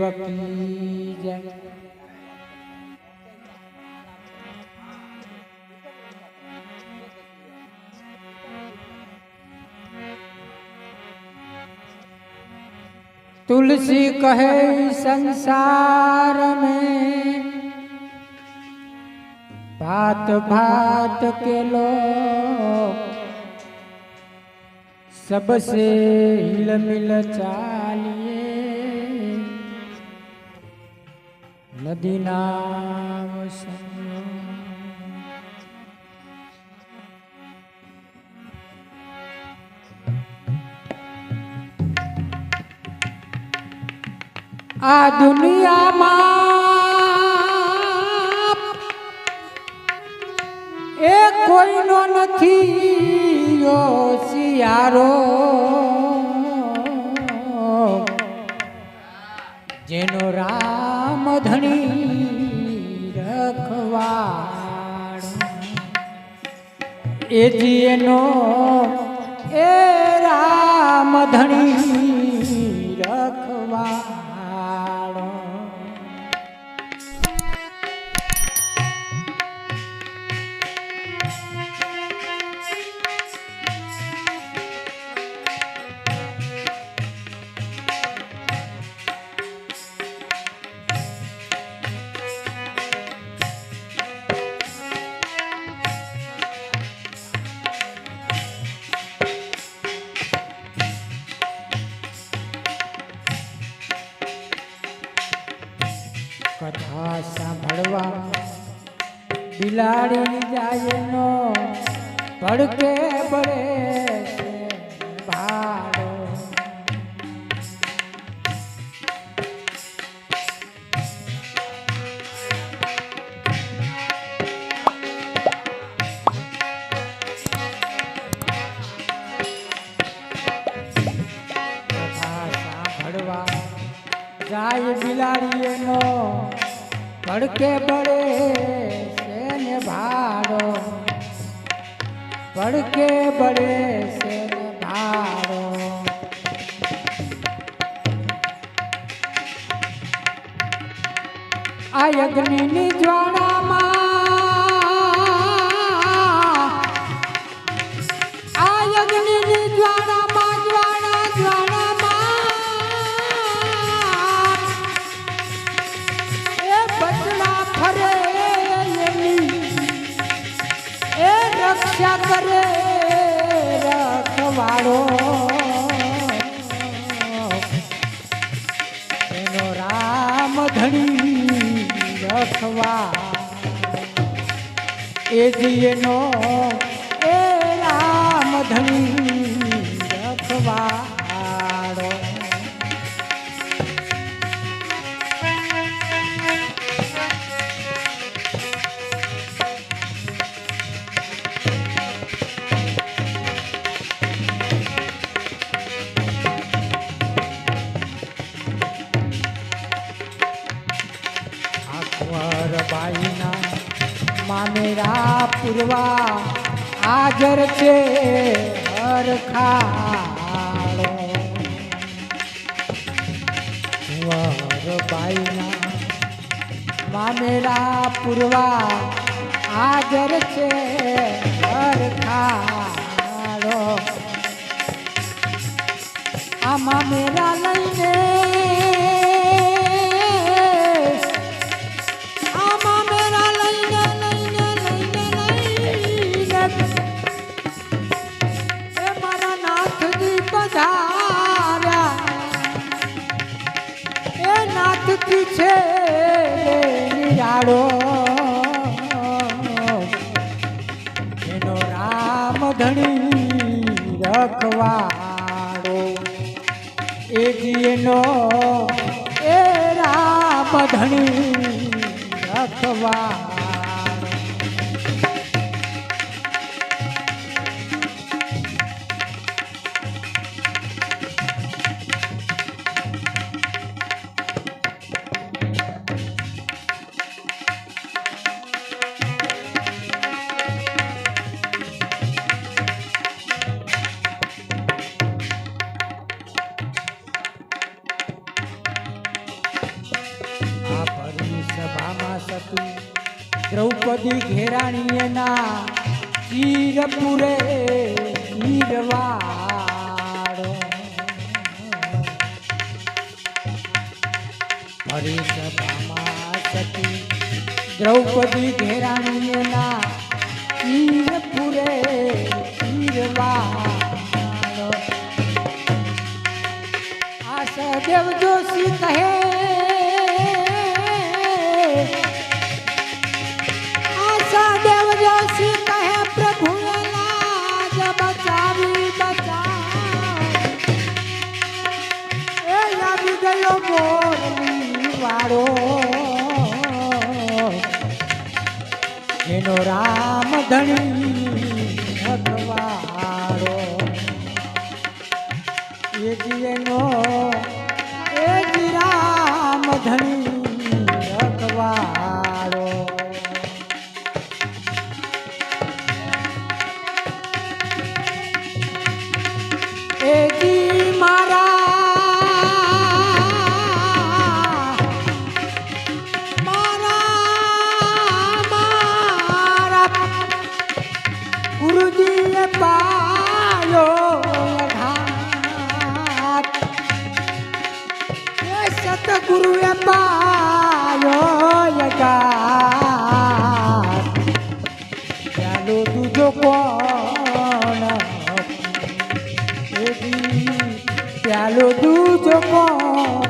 ભગવાનની જય तुलसी कहे संसार में भात भात के लोग सबसे हिल मिल चालिए મદીનામ આ દુનિયામાં એ કોઈનો નથી શિયારો જેનો રા ધણી રખવાડ. એ જી એનો એ રામ ધણી કથા સાંભળવા. બિલાડી જાય નો પડકે પડે ભાડો. સાંભળવા. જાય બિલાડી એનો ભડકે પડે છે ને ભાડો? ભડકે પડે છે ને ભાડો? આ યજ્ઞની જ્વાળામાં રક્ષા કરે રખવાળો એનો રામ ધણી રખવા. એ જીનો એ રામ ધણી રખવાડો અકબર બાઈના મામેરા પૂરવા હાજર છે હરખાડો કુંવર બાઈના મામેરા પૂરવા હાજર છે હરખાડો આ મામેરા લઈને પધાર્યા એ નાથજી છે નિરાળો. એનો રામ ધણી રખવાડો. એ જીનો એ રામ ધણી રખવાડો. સતી દ્રૌપદી ઘેરાણીએના ચીર પૂરે ચીરવાડો હરી સભામાં સતી દ્રૌપદી ઘેરાણીએના ચીર પૂરે ચીરવાડો આ સહદેવ જોશી કહે ગયો મોરલી વાળો એનો રામ ધણી ભગવાળો. એ જીએનો ગુરુજીએ પાયો ઘાટ એ સતગુરુએ પાયો ઘાટ ચાલો દૂધો કોણ ચાલો દૂધો કોણ